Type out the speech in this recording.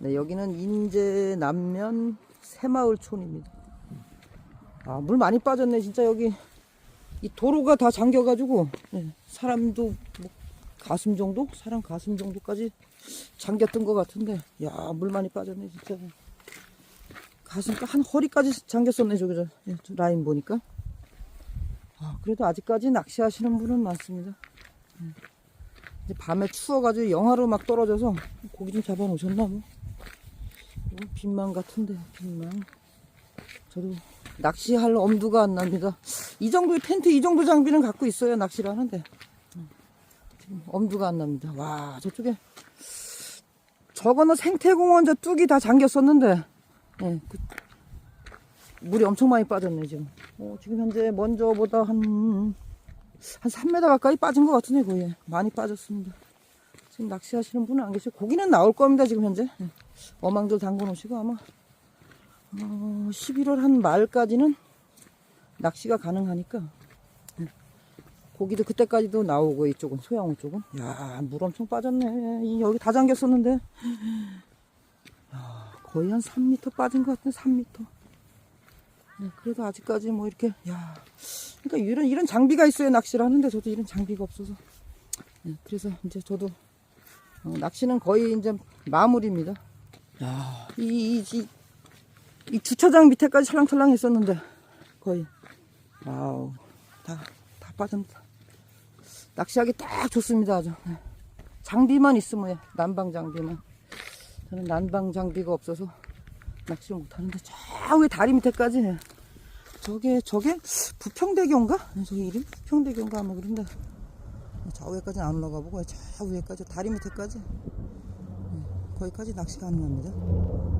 네, 여기는 인제 남면 새마을촌입니다. 아, 물 많이 빠졌네, 진짜 여기. 이 도로가 다 잠겨가지고, 네, 사람도 뭐 가슴 정도? 사람 가슴 정도까지 잠겼던 것 같은데, 야, 물 많이 빠졌네, 진짜. 가슴, 한 허리까지 잠겼었네, 저기, 저, 예, 저 라인 보니까. 아, 그래도 아직까지 낚시하시는 분은 많습니다. 예. 이제 밤에 추워가지고 영하로 막 떨어져서 고기 좀 잡아 놓으셨나 뭐. 빈망 같은데, 빈망. 저도 낚시할 엄두가 안 납니다. 이 정도의 텐트, 이 정도 장비는 갖고 있어야 낚시를 하는데. 엄두가 안 납니다. 와, 저쪽에. 저거는 생태공원 저 뚝이 다 잠겼었는데. 예, 그 물이 엄청 많이 빠졌네, 지금. 어, 지금 현재 먼저보다 한, 한 3m 가까이 빠진 것 같은데, 거의. 많이 빠졌습니다. 지금 낚시하시는 분은 안 계시고, 고기는 나올 겁니다, 지금 현재. 예. 어망들 담궈 놓으시고, 아마, 어, 11월 한 말까지는 낚시가 가능하니까, 예. 고기도 그때까지도 나오고, 이쪽은, 소양호 쪽은. 야, 물 엄청 빠졌네. 이 여기 다 잠겼었는데. 야, 거의 한 3m 빠진 것 같네, 3m. 네, 그래도 아직까지 뭐 이렇게 야 그러니까 이런 이런 장비가 있어야 낚시를 하는데 저도 이런 장비가 없어서 네, 그래서 이제 저도 어, 낚시는 거의 이제 마무리입니다. 야 이 이, 이, 이 주차장 밑에까지 찰랑찰랑 했었는데 거의 와우 다 다 빠졌다. 낚시하기 딱 좋습니다 아주 네. 장비만 있으면 해 난방 장비만 저는 난방 장비가 없어서 낚시를 못하는데 저 위에 다리 밑에까지 해. 저게 저게 부평대교인가? 네, 저기 이름 부평대교인가 아마 그런데 저 위에까지는 안 올라가 보고 저 위에까지 다리 밑에까지 네, 거기까지 낚시 가능합니다.